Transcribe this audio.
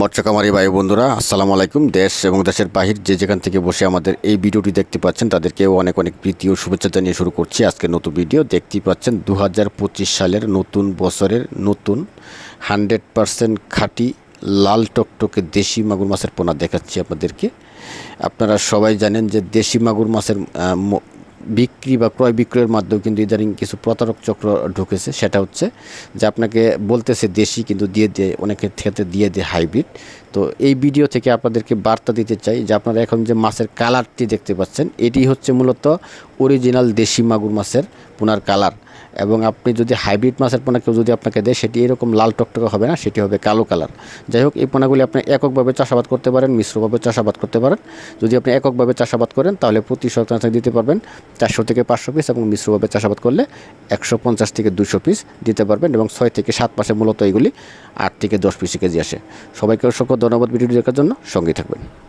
মৎস্যকামারী ভাই বন্ধুরা, আসসালামু আলাইকুম। দেশ এবং দেশের বাহির যে যেখান থেকে বসে আমাদের এই ভিডিওটি দেখতে পাচ্ছেন, তাদেরকেও অনেক অনেক প্রীতি ও শুভেচ্ছা জানিয়ে শুরু করছি আজকে নতুন ভিডিও। দেখতেই পাচ্ছেন দু হাজার পঁচিশ সালের নতুন বছরের নতুন হান্ড্রেড পারসেন্ট খাঁটি লাল টকটকে দেশি মাগুর মাছের পোনা দেখাচ্ছি আপনাদেরকে। আপনারা সবাই জানেন যে দেশি মাগুর মাছের বিক্রি বা ক্রয় বিক্রয়ের মাধ্যমে কিন্তু ইদানিং কিছু প্রতারক চক্র ঢুকেছে। সেটা হচ্ছে যে আপনাকে বলতেছে দেশি কিন্তু দিয়ে দিয়ে অনেকে ক্ষেত্রে দিয়ে দেয় হাইব্রিড। তো এই ভিডিও থেকে আপনাদেরকে বার্তা দিতে চাই যে আপনারা এখন যে মাছের কালারটি দেখতে পাচ্ছেন, এটি হচ্ছে মূলত অরিজিনাল দেশি মাগুর মাছের পুনার কালার। এবং আপনি যদি হাইব্রিড মাছের পোনা কেউ যদি আপনাকে দেয়, সেটি এরকম লাল টকটকে হবে না, সেটি হবে কালো কালার। যাই হোক, এই পোনাগুলি আপনি এককভাবে চাষাবাদ করতে পারেন, মিশ্রভাবে চাষাবাদ করতে পারেন। যদি আপনি এককভাবে চাষাবাদ করেন, তাহলে প্রতি শতাংশ দিতে পারবেন চারশো থেকে পাঁচশো পিস এবং মিশ্রভাবে চাষাবাদ করলে একশো পঞ্চাশ থেকে দুশো পিস দিতে পারবেন এবং ছয় থেকে সাত মাসে মূলত এগুলি আট থেকে দশ পিস কেজি আসে। সবাইকে অসংখ্য ধন্যবাদ ভিডিওটি দেখার জন্য। সঙ্গে থাকবেন।